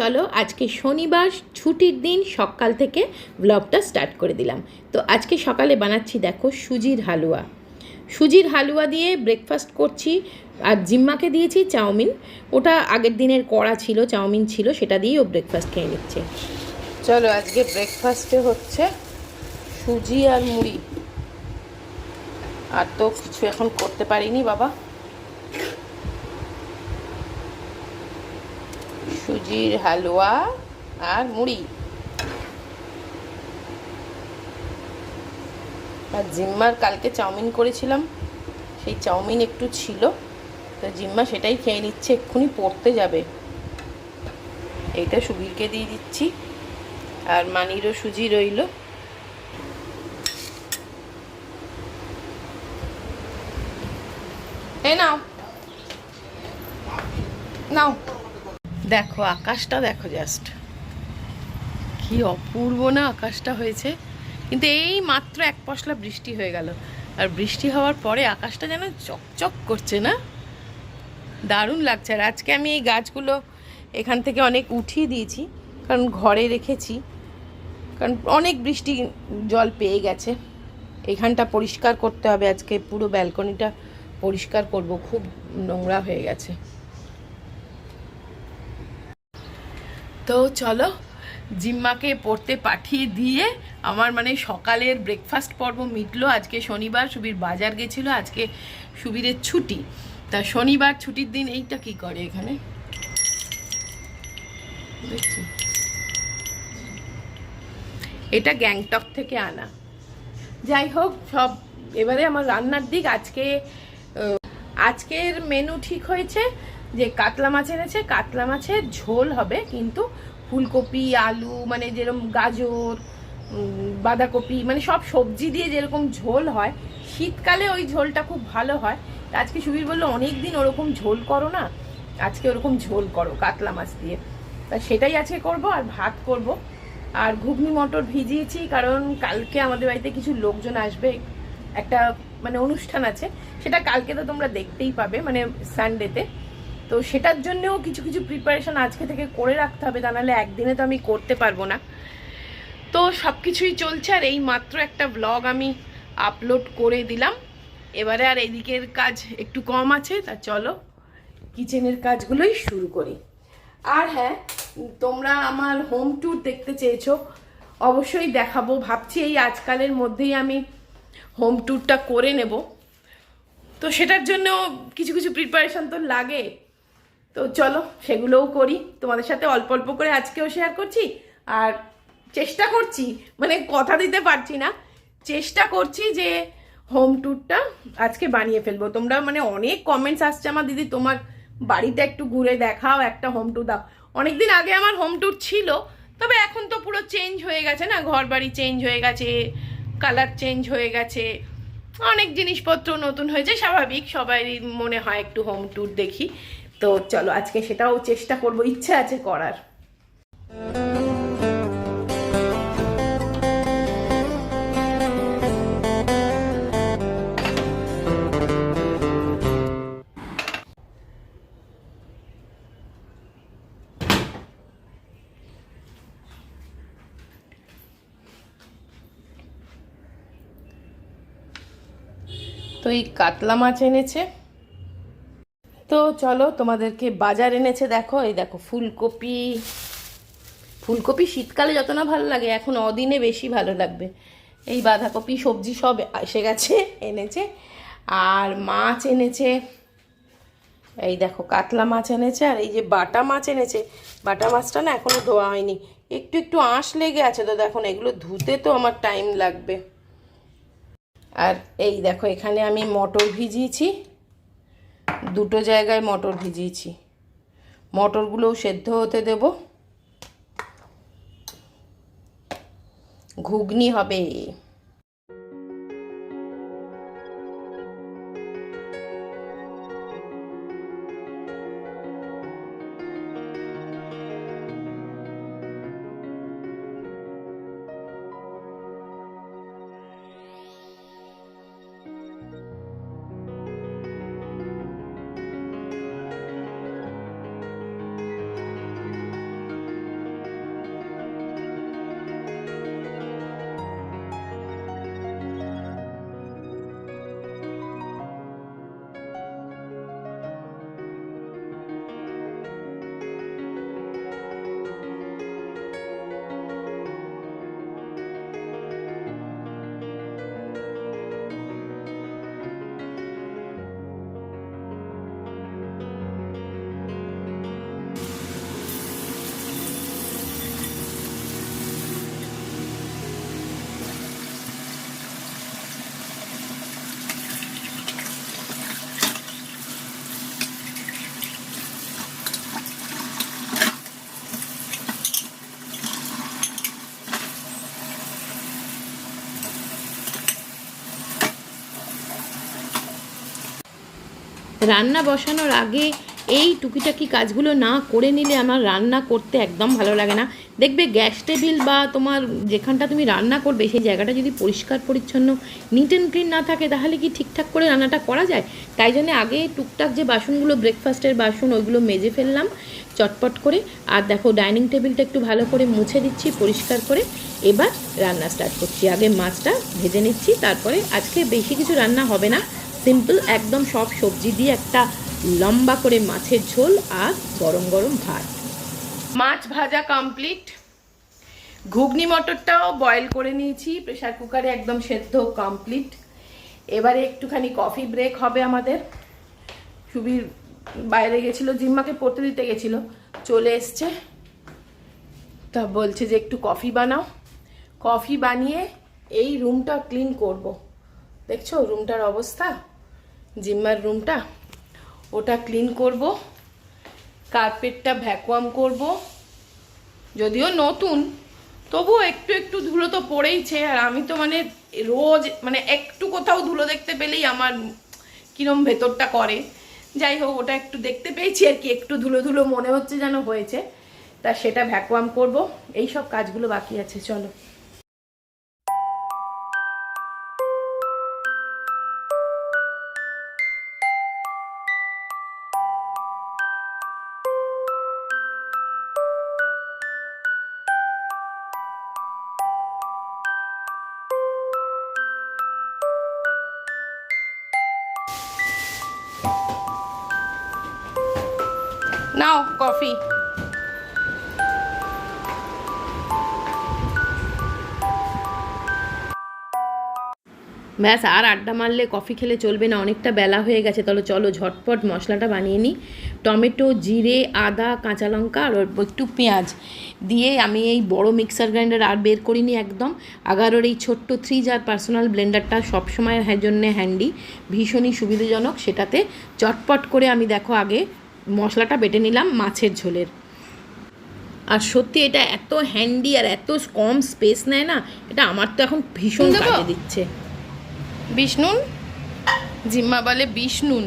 চলো, আজকে শনিবার, ছুটির দিন, সকাল থেকে ব্লগটা স্টার্ট করে দিলাম। তো আজকে সকালে বানাচ্ছি দেখো সুজির হালুয়া। সুজির হালুয়া দিয়ে ব্রেকফাস্ট করছি, আর জিম্মাকে দিয়েছি চাউমিন। ওটা আগের দিনের কড়া ছিল, চাউমিন ছিল, সেটা দিয়েই ও ব্রেকফাস্ট খেয়ে নিচ্ছে। চলো, আজকে ব্রেকফাস্টে হচ্ছে সুজি আর মুড়ি। আর তো কিছু এখন করতে পারিনি বাবা। সুজির হালুয়া আর মুড়ি। আর জিম্মার কালকে চাউমিন করেছিলাম, সেই চাউমিন একটু ছিল, তো জিম্মা সেটাই খেয়ে নিচ্ছে, এক্ষুনি পড়তে যাবে। এইটা সুবীরকে দিয়ে দিচ্ছি, আর মানিরও সুজি রইল। নাও। নাও। দেখো, আকাশটা দেখো জাস্ট কি অপূর্ব না আকাশটা হয়েছে। কিন্তু এই মাত্র এক পশলা বৃষ্টি হয়ে গেল। আর বৃষ্টি হওয়ার পরে আকাশটা যেন চকচক করছে না? দারুণ লাগছে। আর আজকে আমি এই গাছগুলো এখান থেকে অনেক উঠিয়ে দিয়েছি, কারণ ঘরে রেখেছি। কারণ অনেক বৃষ্টি জল পেয়ে গেছে। এখানটা পরিষ্কার করতে হবে। আজকে পুরো ব্যালকনিটা পরিষ্কার করব। খুব নোংরা হয়ে গেছে। তো চলো, জিম্মাকে পড়তে পাঠিয়ে দিয়ে আমার মানে সকালের ব্রেকফাস্ট পর্ব মিটলো। আজকে শনিবার সুবীর বাজার গেছিল, আজকে সুবীরের ছুটি। তা শনিবার ছুটির দিন এইটা কি করে এখানে? এটা গ্যাংটক থেকে আনা। যাই হোক, সব এবারে আমার রান্নার দিক। আজকে আজকের মেনু ঠিক হয়েছে। যে কাতলা মাছ এনেছে, কাতলা মাছের ঝোল হবে, কিন্তু ফুলকপি, আলু মানে যেরকম গাজর বাঁধাকপি মানে সব সবজি দিয়ে যেরকম ঝোল হয়, শীতকালে ওই ঝোলটা খুব ভালো হয়। আজকে সুবীর বলল অনেক দিন ওরকম ঝোল করো না, আজকে ওরকম ঝোল করো কাতলা মাছ দিয়ে। তা সেটাই আজকে করব আর ভাত করব। আর ঘুগনি, মটর ভিজিয়েছি, কারণ কালকে আমাদের বাড়িতে কিছু লোকজন আসবে, একটা মানে অনুষ্ঠান আছে, সেটা কালকে তো তোমরা দেখতেই পাবে মানে সানডেতে তো সেটার জন্যও কিছু কিছু প্রিপারেশন আজকে থেকে করে রাখতে হবে, তা নাহলে একদিনে তো আমি করতে পারব না। তো সব কিছুই চলছে, আর এই মাত্র একটা ব্লগ আমি আপলোড করে দিলাম। এবারে আর এদিকের কাজ একটু কম আছে, তা চলো কিচেনের কাজগুলোই শুরু করি। আর হ্যাঁ তোমরা আমার হোম ট্যুর দেখতে চেয়েছো, অবশ্যই দেখাবো। ভাবছি এই আজকালের মধ্যেই আমি হোম ট্যুরটা করে নেব। তো সেটার জন্য কিছু কিছু প্রিপারেশন তো লাগে। তো চলো, সেগুলোও করি। তোমাদের সাথে অল্প অল্প করে আজকেও শেয়ার করছি, আর চেষ্টা করছি মানে কথা দিতে পারছি না। চেষ্টা করছি যে হোম ট্যুরটা আজকে বানিয়ে ফেলব। তোমরা মানে অনেক কমেন্টস আসছে আমার, দিদি, তোমার বাড়িতে একটু ঘুরে দেখাও, একটা হোম ট্যুর দাও। অনেকদিন আগে আমার হোম ট্যুর ছিল, তবে এখন তো পুরো চেঞ্জ হয়ে গেছে না? ঘর বাড়ি চেঞ্জ হয়ে গেছে কালার চেঞ্জ হয়ে গেছে, অনেক জিনিসপত্র নতুন হয়েছে, স্বাভাবিক সবাই মনে হয় একটু হোম ট্যুর দেখি। তো চলো আজকে সেটাও চেষ্টা করব ইচ্ছা আছে করার। তো এই কাতলা মাছ এনেছে। তো চলো তোমাদেরকে বাজার এনেছে দেখো, এই দেখো ফুলকপি। ফুলকপি শীতকালে যত না ভালো লাগে, এখন অদিনে বেশি ভালো লাগবে। এই বাঁধাকপি, সবজি সব এসে গেছে, এনেছে। আর মাছ এনেছে, এই দেখো কাতলা মাছ এনেছে, আর এই যে বাটা মাছ এনেছে। বাটা মাছটা না এখনও ধোয়া হয়নি। একটু একটু আঁশ লেগে আছে তো দেখো এগুলো ধুতে তো আমার টাইম লাগবে। আর এই দেখো এখানে আমি মটর ভিজিয়েছি। দুটো জায়গায় মটর ভিজিয়েছি। মটরগুলোও সেদ্ধ হতে দেব। ঘুগনি হবে। রান্না বসানোর আগে এই টুকিটাকি কাজগুলো না করে নিলে আমার রান্না করতে একদম ভালো লাগে না। দেখবে গ্যাস টেবিল বা তোমার যেখানটা তুমি রান্না করবে, সেই জায়গাটা যদি পরিষ্কার পরিচ্ছন্ন নিট অ্যান্ড ক্লিন না থাকে, তাহলে কি ঠিকঠাক করে রান্নাটা করা যায়? তাই জন্য আগে টুকটাক যে বাসনগুলো ব্রেকফাস্টের বাসন, ওইগুলো মেজে ফেললাম, চটপট করে। আর দেখো ডাইনিং টেবিলটা একটু ভালো করে মুছে দিচ্ছি, পরিষ্কার করে। এবার রান্না স্টার্ট করছি। আগে মাছটা ভেজে নিচ্ছি, তারপরে আজকে বেশি কিছু রান্না হবে না। সিম্পল, একদম সব সবজি দিয়ে একটা লম্বা করে মাছের ঝোল আর গরম গরম ভাত। মাছ ভাজা কমপ্লিট ঘুগনি মটরটাও বয়েল করে নিয়েছি প্রেসার কুকারে একদম সেদ্ধ কমপ্লিট এবারে একটুখানি কফি ব্রেক হবে আমাদের। সুবীর বাইরে গেছিল, জিম্মাকে পড়তে দিতে গেছিল, চলে এসছে। তা বলছে যে একটু কফি বানাও। কফি বানিয়ে এই রুমটা ক্লিন করব। দেখছ রুমটার অবস্থা? জিম্মার রুমটা, ওটা ক্লিন করব কার্পেটটা ভ্যাকুয়াম করব। যদিও নতুন, তবুও একটু একটু ধুলো তো পড়েইছে, আর আমি তো মানে রোজ মানে একটু কোথাও ধুলো দেখতে পেলেই আমার কিরম ভেতরটা করে। যাই হোক, ওটা একটু দেখতে পেয়েছি আর কি, একটু ধুলো ধুলো মনে হচ্ছে যেন হয়েছে। তা সেটা ভ্যাকুয়াম করব এই সব কাজগুলো বাকি আছে, চলো। নাও, কফি। ব্যাস, আর আড্ডা মারলে কফি খেলে চলবে না, অনেকটা বেলা হয়ে গেছে। তাহলে চলো ঝটপট মশলাটা বানিয়ে নিই। টমেটো, জিরে, আদা, কাঁচা লঙ্কা আর একটু পেঁয়াজ দিয়ে আমি এই বড় মিক্সার গ্রাইন্ডার আর বের করিনি একদম। আগারোর এই ছোট্ট থ্রি জার পার্সোনাল ব্লেন্ডারটা সবসময় হ্যাঁ জন্যে হ্যান্ডি ভীষণই সুবিধাজনক। সেটাতে চটপট করে আমি দেখো আগে মশলাটা বেটে নিলাম মাছের ঝোলের। আর সত্যি এটা এত হ্যান্ডি আর এত কম স্পেস নেয় না এটা আমার তো এখন ভীষণ? কাজে দিচ্ছে। বিষ্ণুন জিম্মা বলে বিষ্ণুন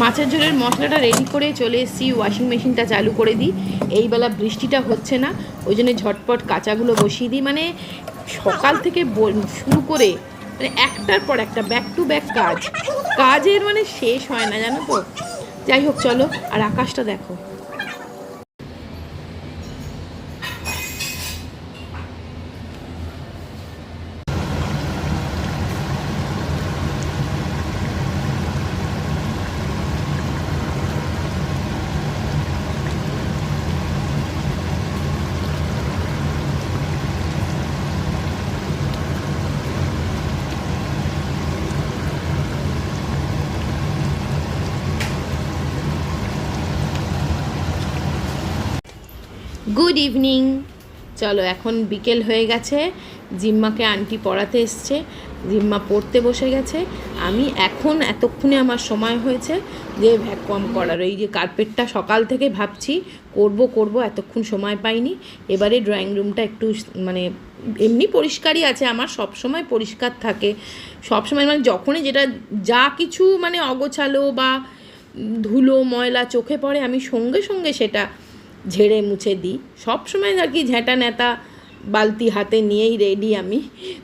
মাছের ঝোলের মশলাটা রেডি করে চলে এসেছি ওয়াশিং মেশিনটা চালু করে দিই। এইবেলা বৃষ্টিটা হচ্ছে না, ওই জন্য ঝটপট কাঁচাগুলো বসিয়ে দিই। মানে সকাল থেকে শুরু করে মানে একটার পর একটা ব্যাক টু ব্যাক কাজ। কাজের মানে শেষ হয় না, জানো তো? যাই হোক, চলো, আর আকাশটা দেখো। গুড ইভিনিং চলো, এখন বিকেল হয়ে গেছে। জিম্মাকে আন্টি পড়াতে এসছে। জিম্মা পড়তে বসে গেছে। আমি এখন এতক্ষণে আমার সময় হয়েছে যে ভ্যাকুয়াম করার। এই যে কার্পেটটা সকাল থেকে ভাবছি, করব করব, এতক্ষণ সময় পাইনি। এবারে ড্রয়িং রুমটা একটু মানে এমনি পরিষ্কারই আছে। আমার সব সময় পরিষ্কার থাকে। সব সময় মানে যখনই যেটা যা কিছু মানে অগোছালো বা ধুলো, ময়লা চোখে পড়ে, আমি সঙ্গে সঙ্গে সেটা ঝেড়ে মুছে দিই। সব সময় আর কি ঝেঁটা নেতা বালতি হাতে নিয়েই রেডি আমি।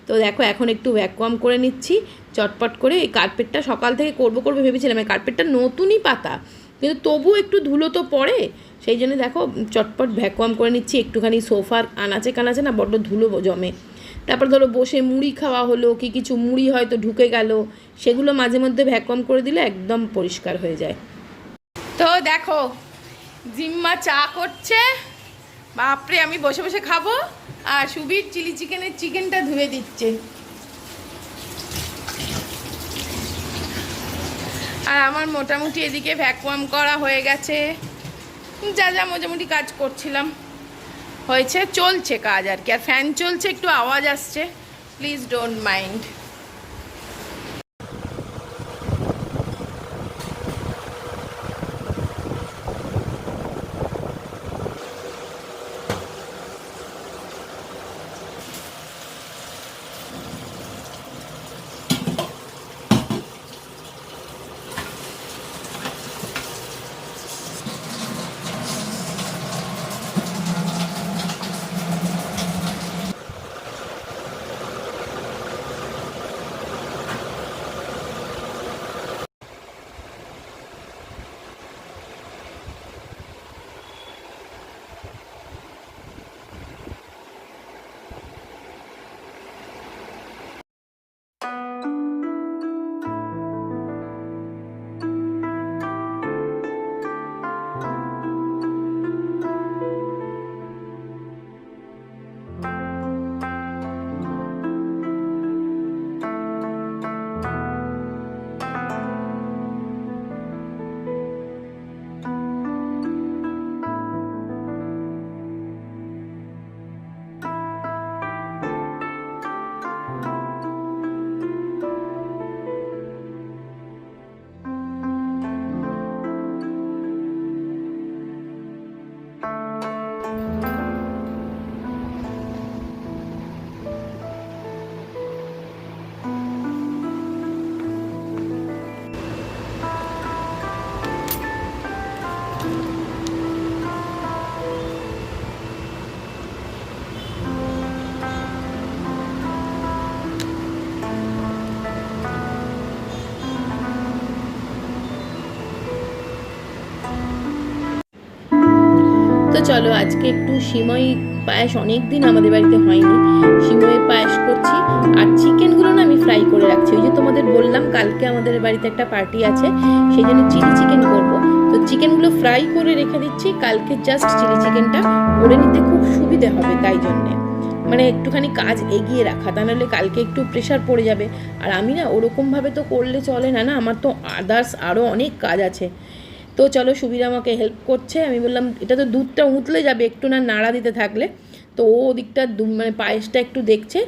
তো দেখো, এখন একটু ভ্যাকুয়াম করে নিচ্ছি। চটপট করে এই কার্পেটটা সকাল থেকে করব করব ভেবেছিলাম, এই কার্পেটটা নতুনই পাতা। কিন্তু তবু একটু ধুলো তো পড়ে। সেই জন্য দেখো, চটপট ভ্যাকুয়াম করে নিচ্ছি। একটুখানি সোফার আনাচে কানাচে না, বড্ড ধুলো জমে। তারপর ধরো বসে মুড়ি খাওয়া হলো, কি কিছু মুড়ি হয়তো ঢুকে গেল, সেগুলো মাঝে মধ্যে ভ্যাকুয়াম করে দিলে একদম পরিষ্কার হয়ে যায়। তো দেখো জিম্মা চা করছে। বাপরে, আমি বসে বসে খাব। আর সুবির চিলি চিকেনের চিকেনটা ধুয়ে দিচ্ছে। আর আমার মোটামুটি এদিকে ভ্যাকুয়াম করা হয়ে গেছে। যা যা মোটামুটি কাজ করছিলাম। হয়েছে, চলছে কাজ আর কি। আর ফ্যান চলছে, একটু আওয়াজ আসছে। প্লিজ ডোন্ট মাইন্ড চলো আজকে একটু সিমই পায়েস অনেক দিন আমাদের বাড়িতে হয়নি। সিমইয়ের পায়েস করছি আর চিকেনগুলো না আমি ফ্রাই করে রাখছি। ওই যে তোমাদের বললাম, কালকে আমাদের বাড়িতে একটা পার্টি আছে, সেই জন্য চিলি চিকেন করব। তো চিকেনগুলো ফ্রাই করে রেখে দিচ্ছি। কালকে জাস্ট চিলি চিকেনটা করে নিতে খুব সুবিধে হবে তাই জন্যে। মানে একটুখানি কাজ এগিয়ে রাখা, তা নাহলে কালকে একটু প্রেশার পড়ে যাবে। আর আমি না ওরকমভাবে তো করলে চলে না না? আমার তো আদার্স আরও অনেক কাজ আছে। তো চলো সুবিধা আমাকে হেল্প করছে। আমি বললাম, এটা তো দুধটা উঁতলে যাবে, একটু না নাড়া দিতে থাকলে। তো ও ওদিকটা মানে পায়েসটা একটু দেখছে।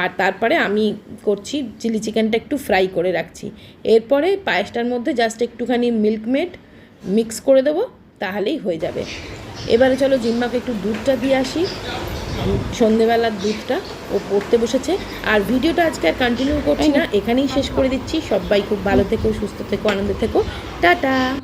আর তারপরে আমি করছি, চিলি চিকেনটা একটু ফ্রাই করে রাখছি। এরপরে পায়েসটার মধ্যে জাস্ট একটুখানি মিল্ক মেড মিক্স করে দেবো, তাহলেই হয়ে যাবে। এবারে চলো জিম্মাকে একটু দুধটা দিয়ে আসি। সন্ধেবেলার দুধটা ও পড়তে বসেছে। আর ভিডিওটা আজকে আর কন্টিনিউ করছি না। এখানেই শেষ করে দিচ্ছি। সবাই খুব ভালো থেকো, সুস্থ থেকো, আনন্দ থেকো। টাটা!